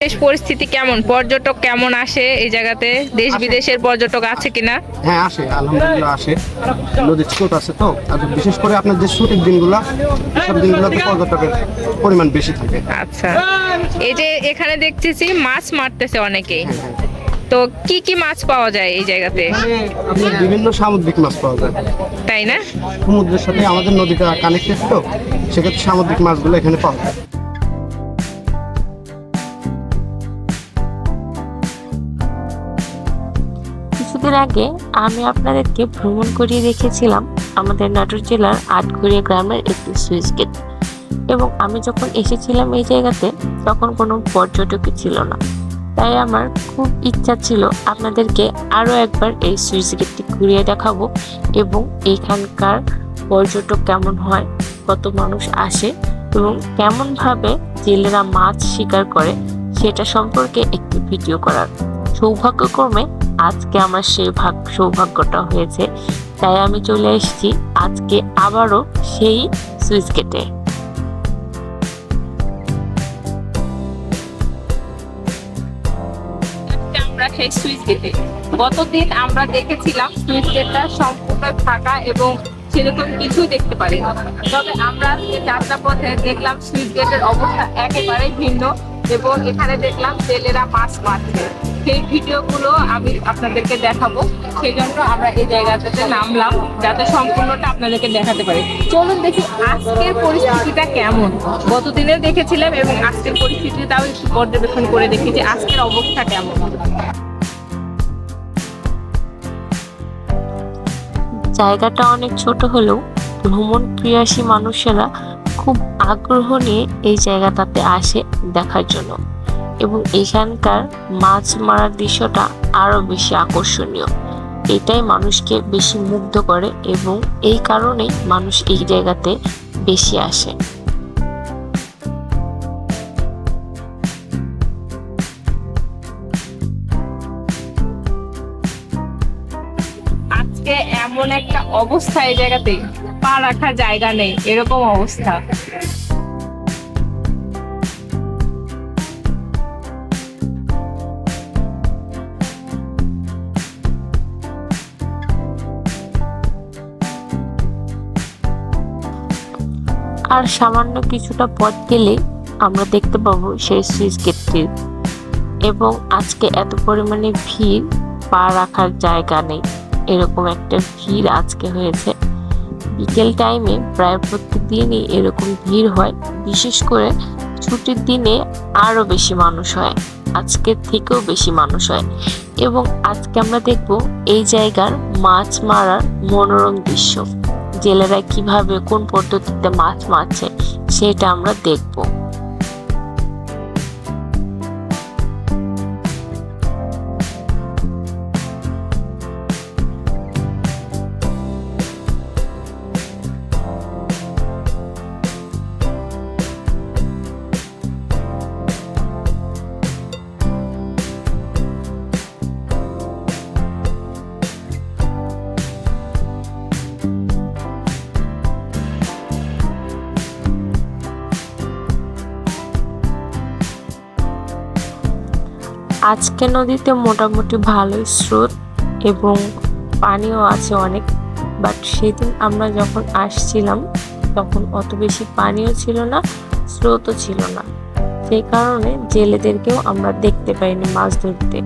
দেশ পরিস্থিতি কেমন? পর্যটক কেমন আসে এই জায়গাতে? দেশ বিদেশের পর্যটক আছে কিনা? হ্যাঁ আসে। আলহামদুলিল্লাহ আসে। নদীর স্রোত আছে তো। আর বিশেষ করে আপনার যে ছুটির দিনগুলা সব দিনগুলোতে পর্যটকের পরিমাণ বেশি থাকে। আচ্ছা। এই যে এখানে দেখতেছি মাছ মারতেছে অনেকেই। তো কি কি মাছ পাওয়া যায় এই জায়গাতে? বিভিন্ন সামুদ্রিক মাছ পাওয়া যায়। তাই না? সমুদ্রের সাথে আমাদের নদীটা কানেক্টেড তো সেক্ষেত্রে সামুদ্রিক মাছগুলো এখানে পাওয়া যায়। কিছুদিন আগে আমি আপনাদেরকে ভ্রমণ করিয়ে রেখেছিলাম আমাদের নাটোর জেলার আটঘরিয়া গ্রামের একটি সুইচ গেট। এবং আমি যখন এসেছিলাম এই জায়গাতে, তখন কোনো পর্যটকই ছিল না। তাই আমার খুব ইচ্ছা ছিল আপনাদেরকে আরও একবার এই সুইচ গেটটি ঘুরিয়ে দেখাবো এবং এখানকার পর্যটক কেমন হয়, কত মানুষ আসে এবং কেমনভাবে জেলেরা মাছ শিকার করে সেটা সম্পর্কে একটি ভিডিও করার। সৌভাগ্যক্রমে আজকে আমার সেই ভাগ, সৌভাগ্যটা হয়েছে। তাই আমি চলে এসেছি আজকে আবারও সেই সুইচ গেটে। আমরা সেই সুইচ গেটে। গতদিন আমরা দেখেছিলাম সুইচ গেটটা সম্পূর্ণ ফাঁকা এবং সেরকম কিছুই দেখতে পারি। তবে আমরা আজকে যাত্রা পথে দেখলাম সুইচ গেটের অবস্থা একেবারে ভিন্ন এবং এখানে দেখলাম জেলেরা মাছ মারছে। সেই ভিডিওগুলো আমি আপনাদেরকে দেখাবো। সেই জন্য আমরা এই জায়গাটাতে নামলাম, যাতে সম্পূর্ণটা আপনাদেরকে দেখাতে পারি। চলুন দেখি আজকের পরিস্থিতিটা কেমন। গতদিনে দেখেছিলাম এবং আজকের পরিস্থিতিটাও একটু পর্যবেক্ষণ করে দেখি যে আজকের অবস্থা কেমন। জায়গাটা অনেক ছোট হলেও ভ্রমণ প্রিয়াসী মানুষেরা খুব আগ্রহ নিয়ে এই জায়গাটাতে আসে দেখার জন্য। এবং এখানকার মাছ মারার দৃশ্যটা আরও বেশি আকর্ষণীয়। এটাই মানুষকে বেশি মুগ্ধ করে এবং এই কারণেই মানুষ এই জায়গাতে বেশি আসে। আজকে এমন একটা অবস্থা এই জায়গাতে। পা রাখার জায়গা নেই, এরকম অবস্থা। আর সামান্য কিছুটা পথ গেলে আমরা দেখতে পাবো সেই সুইচ গেটটির এবং আজকে এত পরিমাণে ভিড়, পা রাখার জায়গা নেই। এরকম একটা ভিড় আজকে হয়েছে। বিকেল টাইমে প্রায় প্রত্যেক দিনই এরকম ভিড় হয়। বিশেষ করে ছুটির দিনে আরও বেশি মানুষ হয়। আজকের থেকেও বেশি মানুষ হয়। এবং আজকে আমরা দেখব এই জায়গার মাছ মারার মনোরম দৃশ্য। জেলেরা কীভাবে কোন পদ্ধতিতে মাছ মারছে সেটা আমরা দেখব। আজকে নদীতে মোটামুটি ভালোই স্রোত এবং পানিও আছে অনেক বাট সেদিন আমরা যখন আসছিলাম, তখন অত বেশি পানিও ছিল না, স্রোতও ছিল না। সেই কারণে জেলেদেরকেও আমরা দেখতে পাইনি মাছ ধরতে।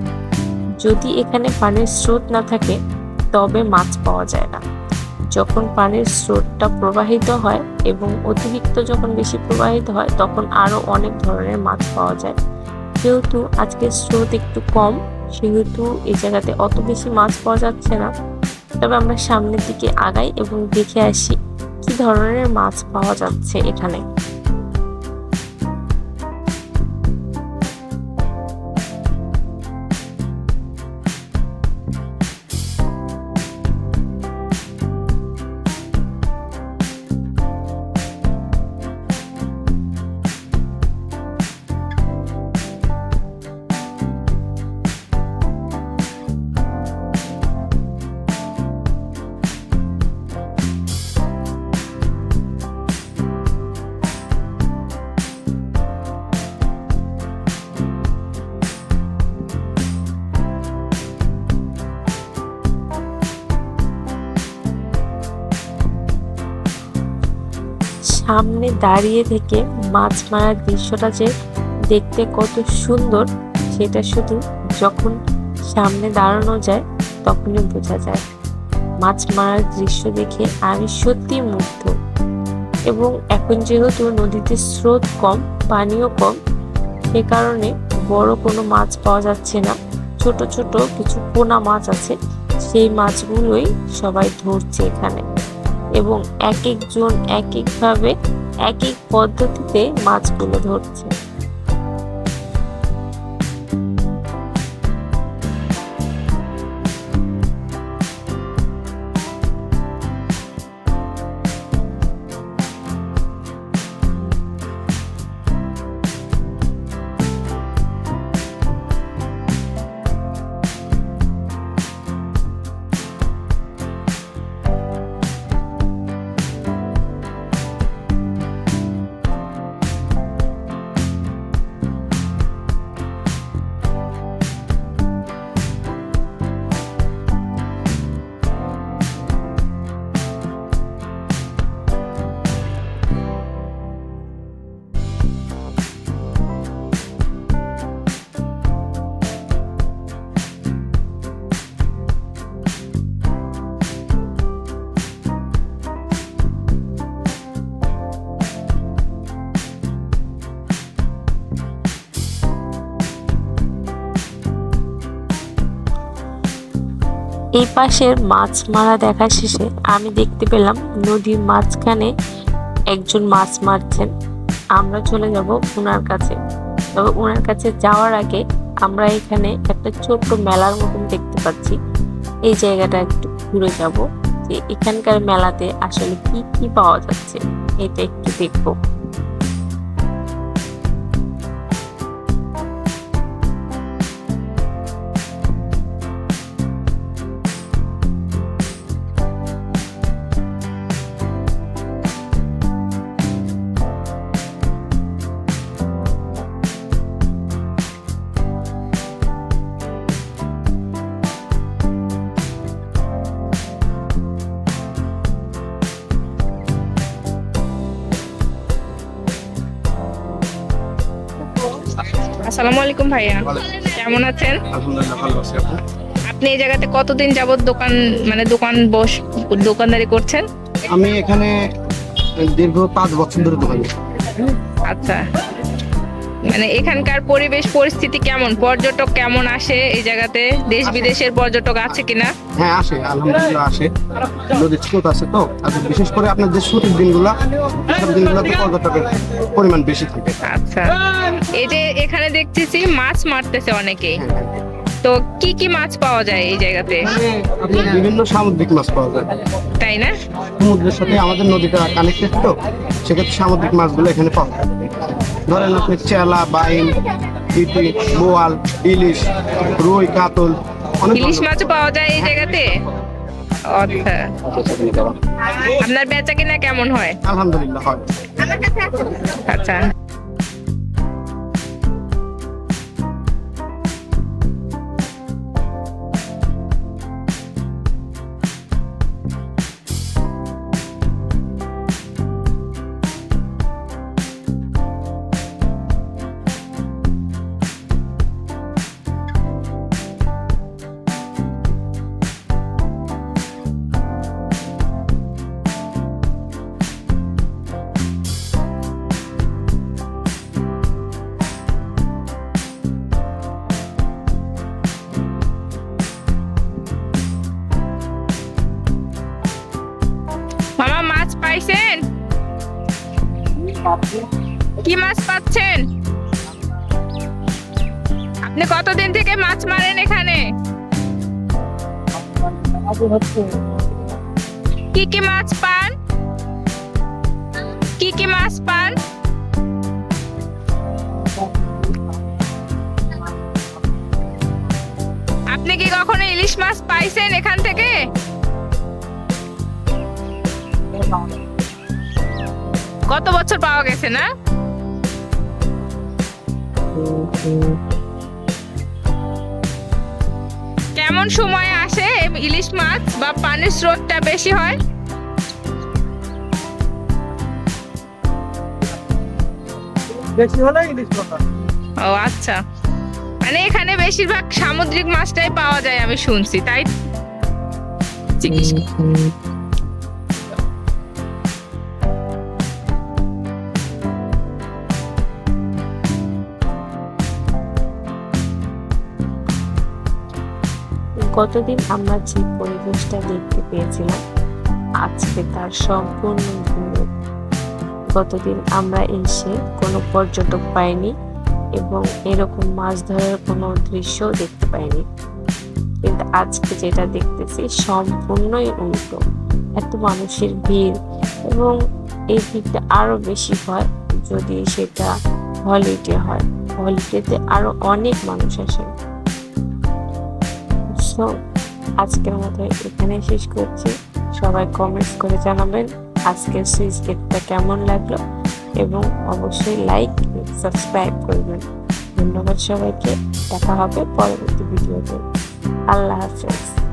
যদি এখানে পানির স্রোত না থাকে, তবে মাছ পাওয়া যায় না। যখন পানির স্রোতটা প্রবাহিত হয় এবং অতিরিক্ত যখন বেশি প্রবাহিত হয়, তখন আরও অনেক ধরনের মাছ পাওয়া যায়। যেহেতু আজকে স্রোত একটু কম, সেহেতু এই জায়গাতে অত বেশি মাছ পাওয়া যাচ্ছে না। তবে আমরা সামনের দিকে আগাই এবং দেখে আসি কি ধরনের মাছ পাওয়া যাচ্ছে এখানে। সামনে দাঁড়িয়ে থেকে মাছ মারার দৃশ্যটা যে দেখতে কত সুন্দর, সেটা শুধু যখন সামনে দাঁড়ানো যায় তখনই বোঝা যায়। মাছ মারার দৃশ্য দেখে আমি সত্যি মুগ্ধ। এবং এখন যেহেতু নদীতে স্রোত কম, পানিও কম সে কারণে বড় কোনো মাছ পাওয়া যাচ্ছে না। ছোট ছোট কিছু পোনা মাছ আছে, সেই মাছগুলোই সবাই ধরছে এখানে। এবং এক একজন এক একভাবে এক এক পদ্ধতিতে মাছগুলো ধরছে। এই পাশের মাছ মারা দেখা শেষে আমি দেখতে পেলাম নদীর মাঝখানে একজন মাছ মারছেন। আমরা চলে যাব ওনার কাছে। তবে ওনার কাছে যাওয়ার আগে আমরা এখানে একটা ছোট্ট মেলার মতন দেখতে পাচ্ছি। এই জায়গাটা একটু ঘুরে যাব যে এখানকার মেলাতে আসলে কি কি পাওয়া যাচ্ছে, এটা একটু দেখব। আসসালামু আলাইকুম ভাইয়া। কেমন আছেন? আলহামদুলিল্লাহ ভালো আছি আপনি আপনি এই জায়গাতে কতদিন যাবত দোকান মানে দোকান বস দোকানদারি করছেন? আমি এখানে দীর্ঘ পাঁচ বছর ধরে দোকান। আচ্ছা। মানে এখানকার পরিবেশ পরিস্থিতি কেমন? পর্যটক কেমন আসে এই জায়গাতে? দেশ বিদেশের পর্যটক আছে কিনা? হ্যাঁ আসে আলহামদুলিল্লাহ আসে। নদীর স্রোত আছে তো? আর বিশেষ করে আপনার যে ছুটির দিনগুলা সব দিনগুলোতে পর্যটকের পরিমাণ বেশি থাকে। আচ্ছা। এই যে এখানে দেখতেছি মাছ মারতেছে অনেকেই। হ্যাঁ, হ্যাঁ। তো কি কি মাছ পাওয়া যায় এই জায়গাতে? বিভিন্ন সামুদ্রিক মাছ পাওয়া যায়। তাই না? সমুদ্রের সাথে আমাদের নদীটা কানেক্টেড তো? সেক্ষেত্রে সামুদ্রিক মাছগুলো এখানে পাওয়া যায়। ধরেন আপনি চেলা বাইন ইটি বোয়াল ইলিশ রুই কাতল ইলিশ মাছ পাওয়া যায় এই জায়গাতে? আচ্ছা। আপনার বেচা কিনা কেমন হয়? আলহামদুলিল্লাহ হয়। আচ্ছা। পাইছেন? কি মাছ পাচ্ছেন? আপনি কতদিন থেকে মাছ মারেন এখানে? কি কি মাছ পান? কি কি মাছ পান? আপনি কি কখনো ইলিশ মাছ পাইছেন এখান থেকে? কত বছর পাওয়া গেছে না? কেমন সময় আসে ইলিশ মাছ বা পানির স্রোতটা বেশি হয়? বেশি হলে ইলিশ মাছ ও আচ্ছা। মানে এখানে বেশিরভাগ সামুদ্রিক মাছটাই পাওয়া যায় আমি শুনছি তাই? জিজ্ঞেস গতদিন আমরা যে পরিবেশটা দেখতে পেয়েছিলাম, আজকে তার সম্পূর্ণ ভিন্ন গতদিন আমরা এসে কোনো পর্যটক পাইনি এবং এরকম মাছ ধরার কোনো দৃশ্যও দেখতে পাইনি। কিন্তু আজকে যেটা দেখতেছি সম্পূর্ণই উল্টো। এত মানুষের ভিড় এবং এই ভিড়টা আরও বেশি হয় যদি সেটা হলিডে হয়। হলিডেতে আরও অনেক মানুষ আসে। সো আজকের মতো এখানেই শেষ করছি। সবাই কমেন্টস করে জানাবেন আজকের সুইচ গেটটা কেমন লাগল এবং অবশ্যই লাইক সাবস্ক্রাইব করবেন। ধন্যবাদ সবাইকে, দেখা হবে পরবর্তী ভিডিওতে আল্লাহ হাফেজ।